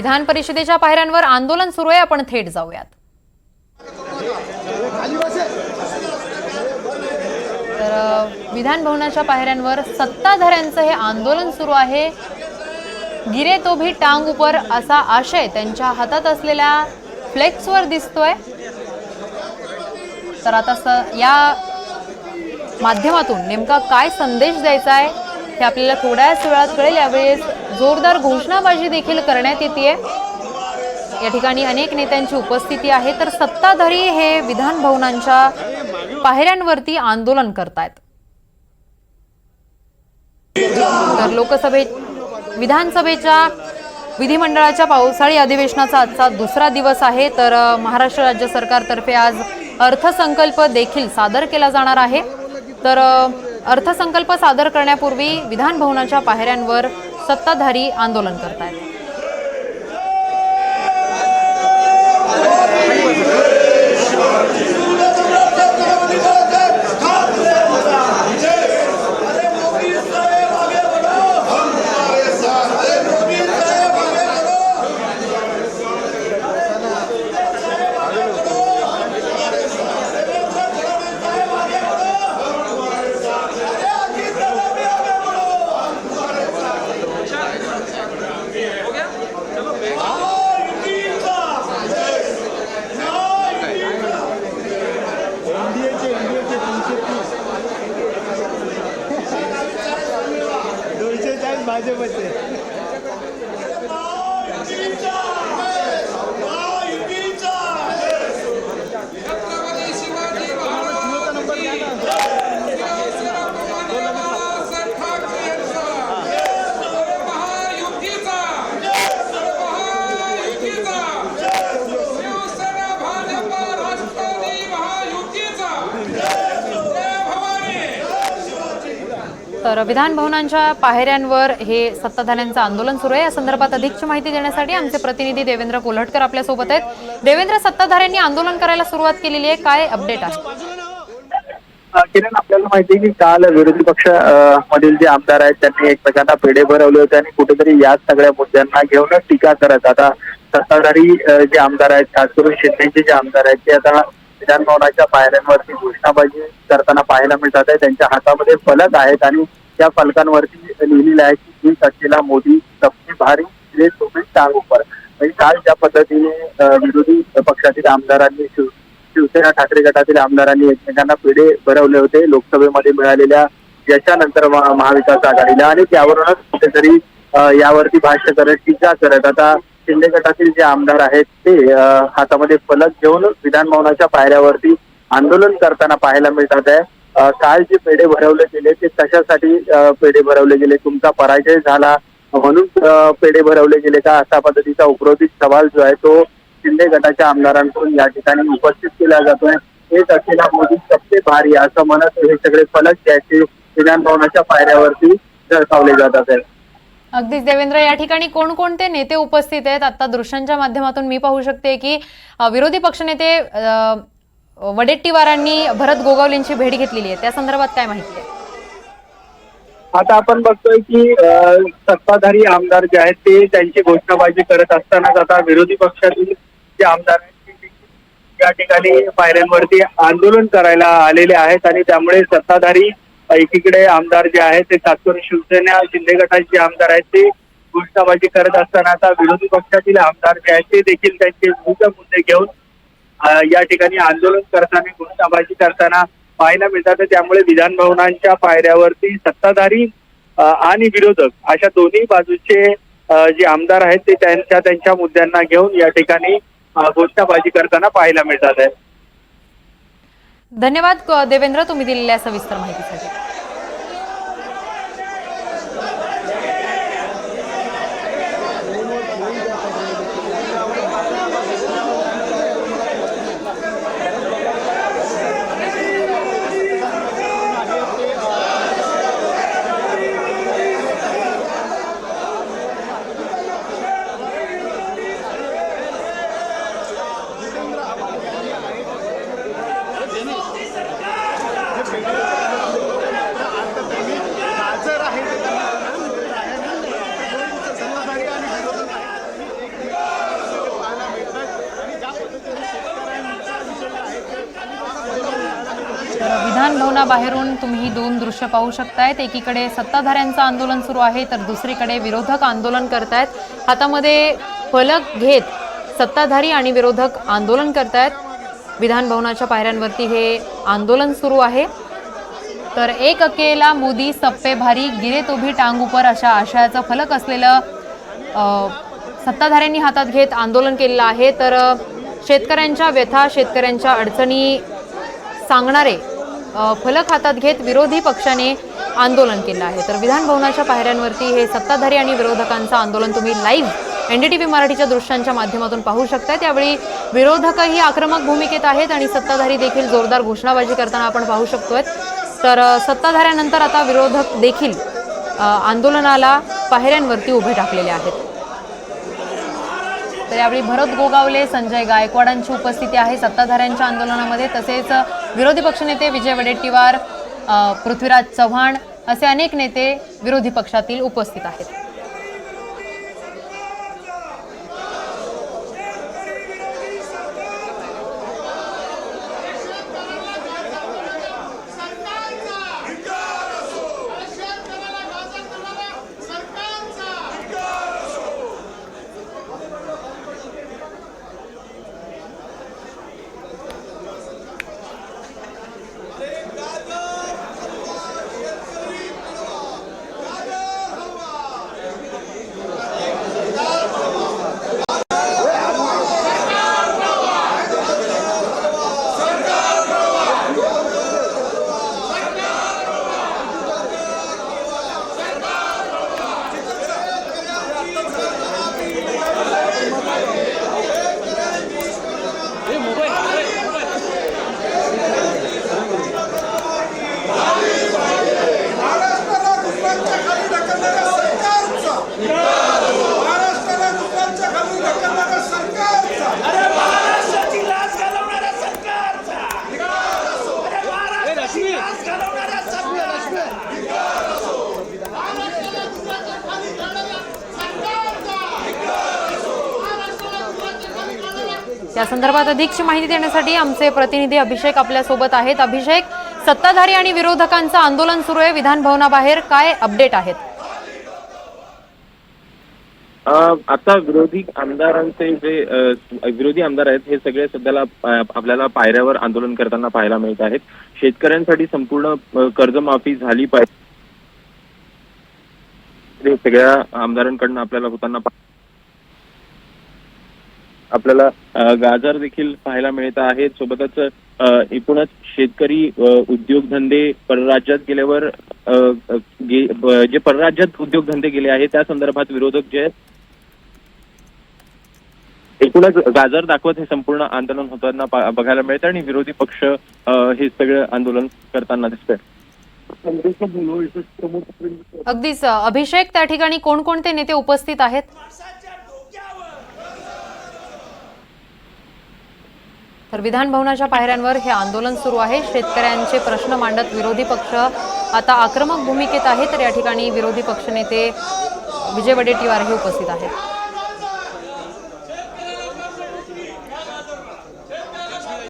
विधान परिषदेच्या पायऱ्यांवर आंदोलन सुरू आहे. आपण थेट जाऊयात. तर विधान भवनाच्या पायऱ्यांवर सत्ताधाऱ्यांचं हे आंदोलन सुरू आहे. गिरे तो भी टांग उपर असा आशय त्यांच्या हातात असलेल्या फ्लेक्सवर दिसतोय. तर आता स या माध्यमातून नेमका काय संदेश द्यायचा आहे? हे आपल्याला थोड्याच वेळात कळेल. यावेळेस जोरदार घोषणाबाजी देखील करण्यात येते या ठिकाणी अनेक नेत्यांची उपस्थिती आहे. तर सत्ताधारी हे विधान भवनांच्या पायऱ्यांवरती आंदोलन करतायत. तर लोकसभे विधानसभेच्या विधिमंडळाच्या पावसाळी अधिवेशनाचा आजचा दुसरा दिवस आहे. तर महाराष्ट्र राज्य सरकारतर्फे आज अर्थसंकल्प देखील सादर केला जाणार आहे. तर अर्थसंकल्प सादर करण्यापूर्वी विधानभवनाच्या पायऱ्यांवर सत्ताधारी आंदोलन करतायत. दोनशे भाजपचे तर विधान भवनांच्या पायऱ्यांवर हे सत्ताधाऱ्यांचं आंदोलन सुरू आहे. या संदर्भात अधिकची माहिती देण्यासाठी आमचे प्रतिनिधी देवेंद्र कोल्हटकर आपल्यासोबत आहेत. देवेंद्र सत्ताधाऱ्यांनी आंदोलन करायला सुरुवात केलेली आहे. काय अपडेट आहे? किरण आपल्याला माहिती आहे की काल विरोधी पक्ष मधील जे आमदार आहेत त्यांनी एकमेकांना पेढे भरवले होते आणि कुठेतरी याच सगळ्या मुद्द्यांना घेऊनच टीका करत. आता सत्ताधारी जे आमदार आहेत खास करून शिंदेचे जे आमदार आहेत ते आता विधान पायऱ्यांवरती घोषणाबाजी करताना पाहायला मिळतात आहे. त्यांच्या हातामध्ये फलक आहेत आणि त्या फलकांवरती लिहिलेलं आहे की जी सत्तेला मोदी सबसे भारी जे तुम्ही टांग उपर म्हणजे काल ज्या पद्धतीने विरोधी पक्षातील आमदारांनी शिव शिवसेना ठाकरे गटातील आमदारांनी एकमेकांना पिढे भरवले होते. लोकसभेमध्ये मिळालेल्या यशानंतर महाविकास आघाडीला आणि त्यावरूनच कुठेतरी यावरती भाष्य करत टीका करत. आता शिंदे गटातील जे आमदार आहेत ते हातामध्ये फलक घेऊन विधानभवनाच्या पायऱ्यावरती आंदोलन करताना पाहायला मिळतात आहे. काल जे पेढे भरवले गेले ते कशासाठी पेढे भरवले गेले? तुमचा पराजय झाला म्हणून पेढे भरवले गेले का? अशा पद्धतीचा उपरोधित सवाल जो आहे तो शिंदे गटाच्या आमदारांकडून या ठिकाणी उपस्थित केला जातोय हेच असलेला मोदी सबसे भारी असं म्हणत हे सगळे फलक द्यायचे विधानभवनाच्या पायऱ्यावरती झळकावले जातात आहेत अगदीच. देवेंद्र या ठिकाणी कोणकोणते नेते उपस्थित आहेत? आता दृश्यांच्या माध्यमातून मी पाहू शकते की विरोधी पक्षनेते वडेट्टीवारांनी भरत गोगावलेंची भेट घेतलेली आहे. त्या संदर्भात काय माहिती आहे? आता आपण बघतोय की सत्ताधारी आमदार जे आहेत ते त्यांची घोषणाबाजी करत असतानाच आता विरोधी पक्षातील जे आमदार आहेत या ठिकाणी पायऱ्यांवरती आंदोलन करायला आलेले आहेत आणि त्यामुळे सत्ताधारी एकीकडे आमदार जे आहेत ते सातपूर शिवसेना शिंदे गटाचे आमदार आहेत ते घोषणाबाजी करत असताना आता विरोधी पक्षातील आमदार जे आहेत ते देखील त्यांचे विविध मुद्दे घेऊन या ठिकाणी आंदोलन करताना घोषणाबाजी करताना पाहायला मिळतात. त्यामुळे विधान भवनांच्या पायऱ्यावरती सत्ताधारी आणि विरोधक अशा दोन्ही बाजूचे जे आमदार आहेत ते त्यांच्या त्यांच्या मुद्द्यांना घेऊन या ठिकाणी घोषणाबाजी करताना पाहायला मिळतात. आहे धन्यवाद देवेंद्र. तुम्ही दिलेल्या सविस्तर माहितीसाठी. विधान भवनाबाहेरून तुम्ही दोन दृश्य पाहू शकतायत. एकीकडे सत्ताधाऱ्यांचं आंदोलन सुरू आहे तर दुसरीकडे विरोधक आंदोलन करतायत. हातामध्ये फलक घेत सत्ताधारी आणि विरोधक आंदोलन करतायत. विधान भवनाच्या पायऱ्यांवरती हे आंदोलन सुरू आहे. तर एक अकेला मोदी सप्पे भारी गिरे तो टांग उपर अशा आशयाचं फलक असलेलं सत्ताधाऱ्यांनी हातात घेत आंदोलन केलेलं आहे. तर शेतकऱ्यांच्या व्यथा शेतकऱ्यांच्या अडचणी सांगणारे फलक हातात घेत विरोधी पक्षाने आंदोलन केलं आहे. तर विधानभवनाच्या पायऱ्यांवरती हे सत्ताधारी आणि विरोधकांचं आंदोलन तुम्ही live N D T V मराठीच्या दृश्यांच्या माध्यमातून पाहू शकता त्यावेळी विरोधकही आक्रमक भूमिकेत आहेत आणि सत्ताधारी देखील जोरदार घोषणाबाजी करताना आपण पाहू शकतोय. तर सत्ताधाऱ्यानंतर आता विरोधक देखील आंदोलनाला पायऱ्यांवरती उभे टाकलेले आहेत. तर यावेळी भरत गोगावले संजय गायकवाडांची उपस्थिती आहे सत्ताधाऱ्यांच्या आंदोलनामध्ये. तसेच विरोधी पक्षनेते विजय वडेट्टीवार पृथ्वीराज चव्हाण असे अनेक नेते विरोधी पक्षातील उपस्थित आहेत. या संदर्भात अधिकची माहिती देण्यासाठी आमचे प्रतिनिधी अभिषेक आपल्यासोबत आहेत. अभिषेक सत्ताधारी आणि विरोधकांचं आंदोलन सुरू आहे. विधान भवनाबाहेर काय अपडेट आहेत? आता विरोधी आमदारांचे जे विरोधी आमदार आहेत हे सगळे सध्याला आपल्याला पायऱ्यावर आंदोलन करताना पाहायला मिळत आहेत. शेतकऱ्यांसाठी संपूर्ण कर्जमाफी झाली पाहिजे. हे सगळ्या आमदारांकडनं आपल्याला होताना आपल्याला गाजर देखील पाहायला मिळत आहेत. सोबतच एकूणच शेतकरी उद्योगधंदे परराज्यात गेल्यावर गे- जे परराज्यात उद्योगधंदे गेले आहेत त्या संदर्भात विरोधक जे आहेत एकूणच गाजर दाखवत हे संपूर्ण आंदोलन होताना बघायला मिळतं आणि विरोधी पक्ष हे सगळं आंदोलन करताना दिसतंय. अगदीच अभिषेक त्या ठिकाणी कोणकोणते नेते उपस्थित आहेत? तर विधान भवनाच्या पायऱ्यांवर हे आंदोलन सुरू आहे. शेतकऱ्यांचे प्रश्न मांडत विरोधी पक्ष आता आक्रमक भूमिकेत आहे तर या ठिकाणी विरोधी पक्षनेते विजय वडेट्टीवारही उपस्थित आहेत.